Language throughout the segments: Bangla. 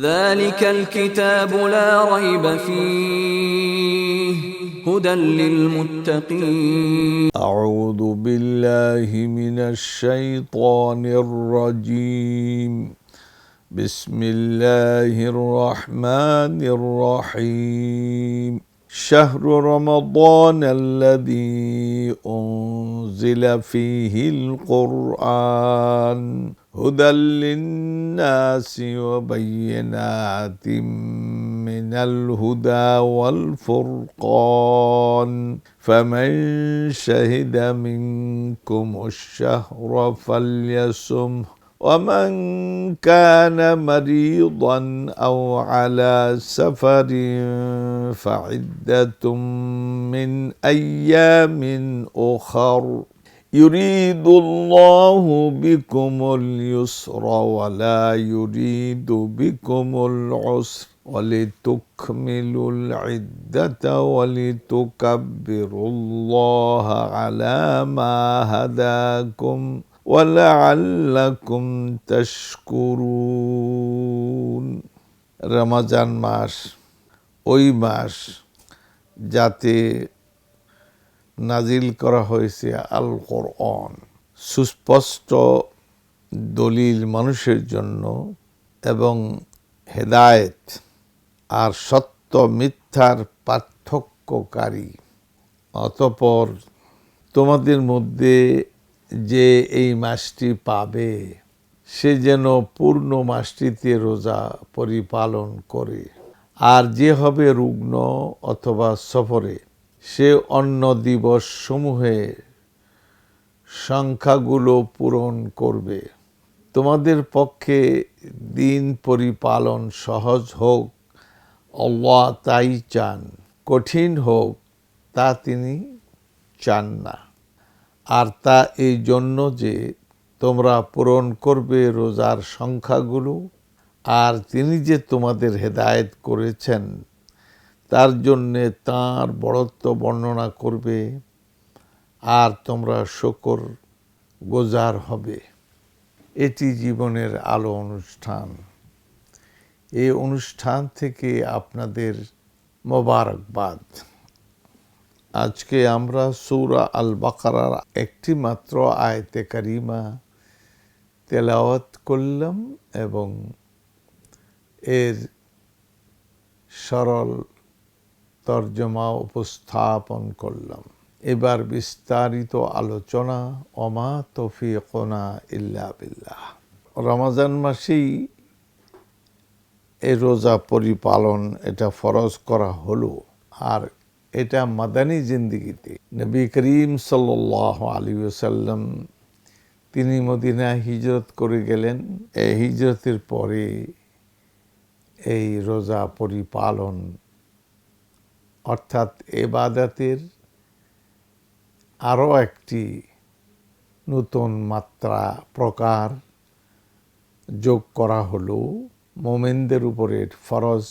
ذلك الكتاب لا ريب فيه هدى للمتقين. أعوذ بالله من الشيطان الرجيم. بسم الله الرحمن الرحيم. شهر رمضان الذي أنزل فيه القرآن. هدى للناس وبينات من الهدى والفرقان. فمن شهد منكم الشهر فليصمه ومن كان مريضا أو على سفر فعدة من أيام أخر. يريد الله بكم اليسر ولا يريد بكم العسر ولتكملوا العدة ولتكبروا الله على ما هداكم ولعلكم تشكرون রমজান মাস ওই মাস যাতে নাজিল করা হয়েছে আল কোরআন সুস্পষ্ট দলিল মানুষের জন্য এবং হেদায়েত আর সত্য মিথ্যার পার্থক্যকারী। অতপর তোমাদের মধ্যে যে এই মাসটি পাবে, সে যেন পূর্ণ মাসটিতে রোজা পরিপালন করে। আর যে হবে রুগ্ন অথবা সফরে সে অন্য দিবস সমূহে সংখ্যাগুলো পূরণ করবে। তোমাদের পক্ষে দিন পরিপালন সহজ হোক, আল্লাহ তাই চান, কঠিন হোক, তা তিনি চান না। আর তা এই জন্য যে তোমরা পূরণ করবে রোজার সংখ্যাগুলো, আর তিনি যে তোমাদের হেদায়েত করেছেন তার জন্যে তাঁর বড়ত্ব বর্ণনা করবে, আর তোমরা শকর গোজার হবে। এটি জীবনের আলো অনুষ্ঠান। এই অনুষ্ঠান থেকে আপনাদের মোবারকবাদ। আজকে আমরা সৌরা আল বাকারার একটি মাত্র আয়তে কারিমা তেলাওয়াত করলাম এবং এর সরল তর্জমা উপস্থাপন করলাম। এবার বিস্তারিত আলোচনা অমা তফিকনা ইল্লা বিল্লাহ। রমাজান মাসেই এই রোজা পরিপালন এটা ফরজ করা হলো, আর এটা মাদানী জিন্দিগিতে। নবী করিম সাল্লাহ আলী সাল্লাম তিনি মদিনা হিজরত করে গেলেন। এই হিজরতের পরে এই রোজা পরিপালন অর্থাৎ এবাদাতের আরও একটি নতুন মাত্রা প্রকার যোগ করা হলো। মোমেনদের উপরে ফরজ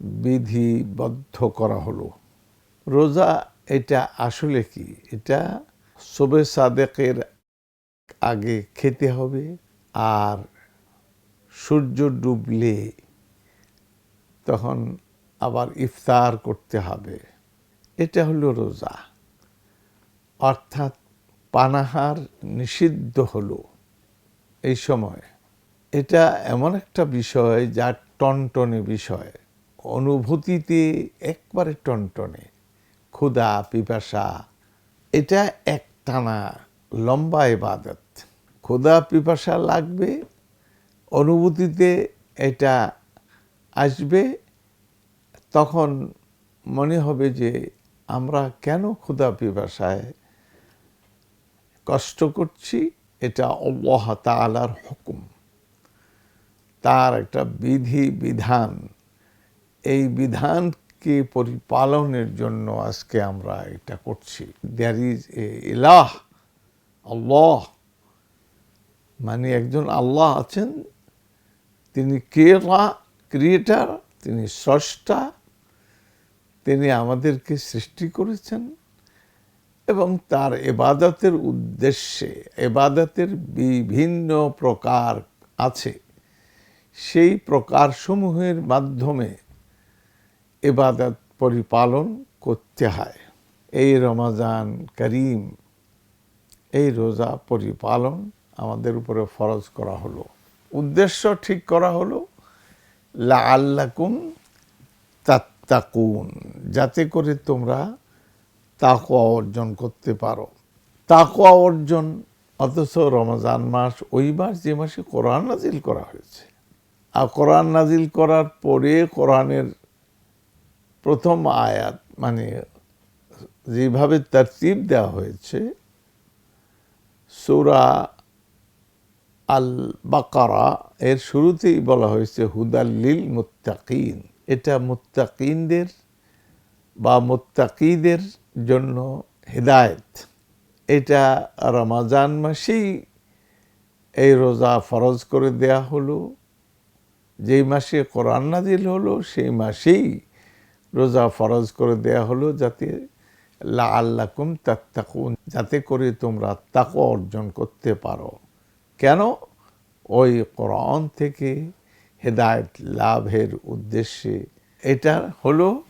বিধিবদ্ধ করা হলো। রোজা এটা আসলে কি? এটা শোবে সাদেকের আগে খেতে হবে আর সূর্য ডুবলে তখন আবার ইফতার করতে হবে। এটা হলো রোজা। অর্থাৎ পানাহার নিষিদ্ধ হলো এই সময়। এটা এমন একটা বিষয় যা টনটনে বিষয়। অনুভূতিতে একবারে টনটনে। ক্ষুধা, পিপাসা, এটা একটানা লম্বা ইবাদত। ক্ষুধা, পিপাসা লাগবে, অনুভূতিতে এটা আসবে তখন মনে হবে যে আমরা কেন ক্ষুধা পিপাসায় কষ্ট করছি? এটা অল্লাহ হুকুম। তার একটা বিধি, বিধান। এই বিধানকে পরিপালনের জন্য আজকে আমরা এটা করছি। দ্যার ইজ এ ইলাহ আল্লাহ। মানে একজন আল্লাহ আছেন। তিনি কেরা, ক্রিয়েটার, তিনি স্রষ্টা তিনি আমাদেরকে সৃষ্টি করেছেন এবং তার এবাদতের উদ্দেশ্যে, এবাদতের বিভিন্ন প্রকার আছে। সেই প্রকারসমূহের মাধ্যমে এবাদত পরিপালন করতে হয়। এই রমাজান করিম, এই রোজা পরিপালন আমাদের উপরে ফরজ করা হলো। উদ্দেশ্য ঠিক করা হলো লা আল্লাকুম তাত্তাকুন যাতে করে তোমরা তাকওয়া অর্জন করতে পারো। তাকওয়া অর্জন, অথচ রমজান মাস ওই মাস যে মাসে কোরআন নাজিল করা হয়েছে। আর কোরআন নাজিল করার পরে কোরআনের প্রথম আয়াত মানে যেভাবে তরতিব দেওয়া হয়েছে, সূরা আল বাকারা এর শুরুতেই বলা হয়েছে হুদাল্লিল মুত্তাকিন এটা মুত্তাকিনদের বা মুত্তাকিদের জন্য হেদায়েত। এটা রমাজান মাসেই এই রোজা ফরজ করে দেয়া হলো। যেই মাসে কোরআন নাজিল হলো, সেই মাসেই রোজা ফরজ করে দেয়া হলো যাতে লা আল্লাকুম তাত্তাকুন, যাতে করে তোমরা তাকও অর্জন করতে পারো। কেন? ওই কোরআন থেকে হেদায়ত লাভের উদ্দেশ্যে। এটা হলো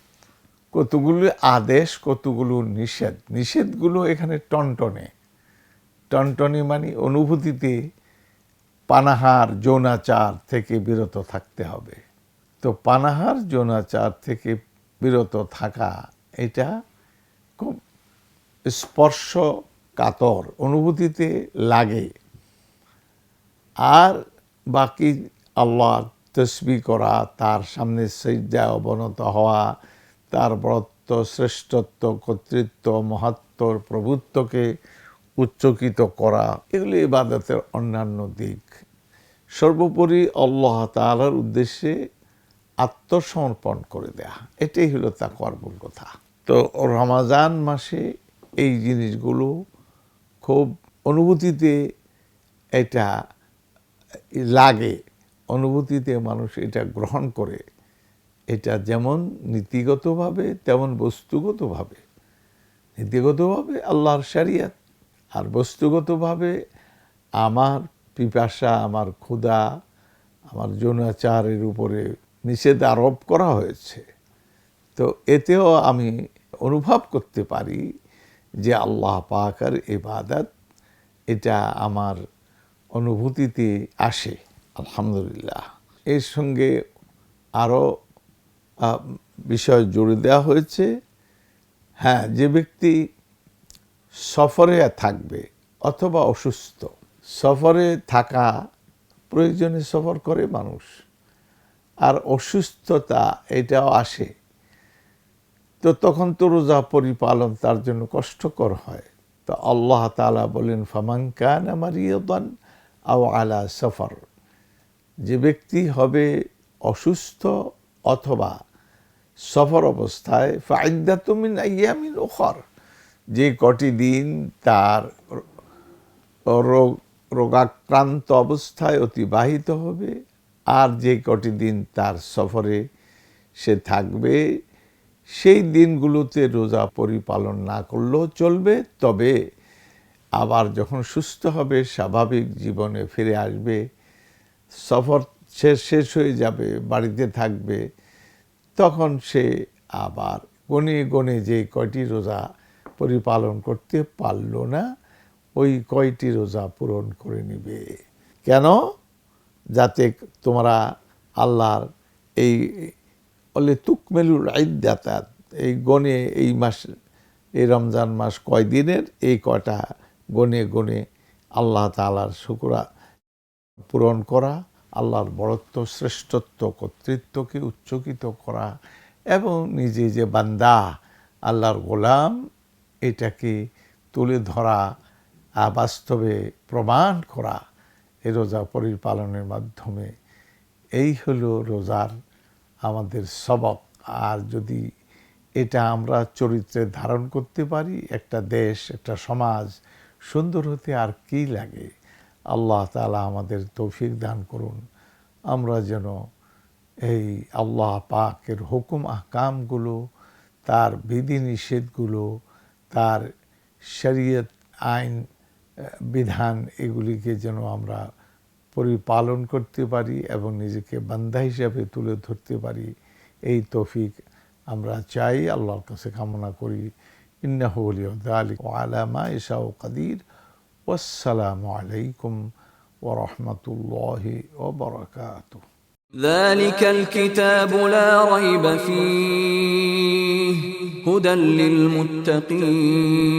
কতগুলো আদেশ, কতগুলো নিষেধ। নিষেধগুলো এখানে টনটনে। টনটনে মানে অনুভূতিতে পানাহার, যৌনাচার থেকে বিরত থাকতে হবে। তো পানাহার, যৌনাচার থেকে বিরত থাকা, এটা খুব স্পর্শ কাতর অনুভূতিতে লাগে। আর বাকি আল্লাহ তসবি করা, তার সামনে সজ্জায় অবনত হওয়া, তার বরত্ব, শ্রেষ্ঠত্ব, কর্তৃত্ব মহাত্মর প্রভুত্বকে উচ্চকিত করা, এগুলি ইবাদতের অন্যান্য দিক। সর্বোপরি আল্লাহ তালার উদ্দেশ্যে আত্মসমর্পণ করে দেয়া, এটাই হলো তা কর্মর কথা। তো রমাজান মাসে এই জিনিসগুলো খুব অনুভূতিতে এটা লাগে। অনুভূতিতে মানুষ এটা গ্রহণ করে, এটা যেমন নীতিগতভাবে, তেমন বস্তুগতভাবে। নীতিগতভাবে আল্লাহর শরিয়াত, আর বস্তুগতভাবে আমার পিপাসা, আমার ক্ষুধা, আমার যৌনাচারের উপরে নিষেধ আরোপ করা হয়েছে। তো এতেও আমি অনুভব করতে পারি যে আল্লাহ পাকার ইবাদত, এটা আমার অনুভূতিতে আসে। আলহামদুলিল্লাহ। এর সঙ্গে আরও বিষয় জুড়ে দেওয়া হয়েছে। হ্যাঁ যে ব্যক্তি সফরে থাকবে অথবা অসুস্থ, সফরে থাকা প্রয়োজনে সফর করে মানুষ। আর অসুস্থতা এটাও আসে। তো তখন তো রোজা পরিপালন তার জন্য কষ্টকর হয়। তো আল্লাহ তালা বলেন ফামাঙ্কান আমার ইয়দান আও আলা সফর। যে ব্যক্তি হবে অসুস্থ অথবা সফর অবস্থায় ফাইদাতুমিন আইয়ামিন ওখর যে কটি দিন তার রোগ, রোগাক্রান্ত অবস্থায় অতিবাহিত হবে, আর যে কটি দিন তার সফরে সে থাকবে, সেই দিনগুলোতে রোজা পরিপালন না করলেও চলবে, তবে আবার যখন সুস্থ হবে, স্বাভাবিক জীবনে ফিরে আসবে সফর শেষ শেষ হয়ে যাবে, বাড়িতে থাকবে, তখন সে আবার গনে গনে যে কয়টি রোজা পরিপালন করতে পারল না, ওই কয়টি রোজা পূরণ করে নিবে। কেন? যাতে তোমরা আল্লাহর এই বলে তুকমেলুর আইদাতাত এই গনে এই মাস, এই রমজান মাস কয় দিনের এই কয়টা গনে গনে আল্লাহ তালার শুকুরা পূরণ করা, আল্লাহর বড়ত্ব, শ্রেষ্ঠত্ব, কর্তৃত্বকে উচ্চকিত করা এবং নিজে যে বান্দা, আল্লাহর গোলাম, এটাকে তুলে ধরা, বাস্তবে প্রমাণ করা এই রোজা পরিপালনের মাধ্যমে। এই হলো রোজার আমাদের সবক। আর যদি এটা আমরা চরিত্রে ধারণ করতে পারি, একটা দেশ, একটা সমাজ সুন্দর হতে আর কি লাগে? আল্লাহ তালা আমাদের তৌফিক দান করুন। আমরা যেন এই আল্লাহ পাকের হুকুম আহকামগুলো, তার বিধিনিষেধগুলো, তার শরীয়ত আইন বিধান এগুলিকে যেন আমরা পরিপালন করতে পারি এবং নিজেকে বান্ধা হিসাবে তুলে ধরতে পারি, এই তৌফিক আমরা চাই। আল্লাহর কাছে কামনা করি। ইন্নাহ আলিক আলামা ও কাদির। والسلام عليكم ورحمه الله وبركاته. ذلك الكتاب لا ريب فيه هدى للمتقين.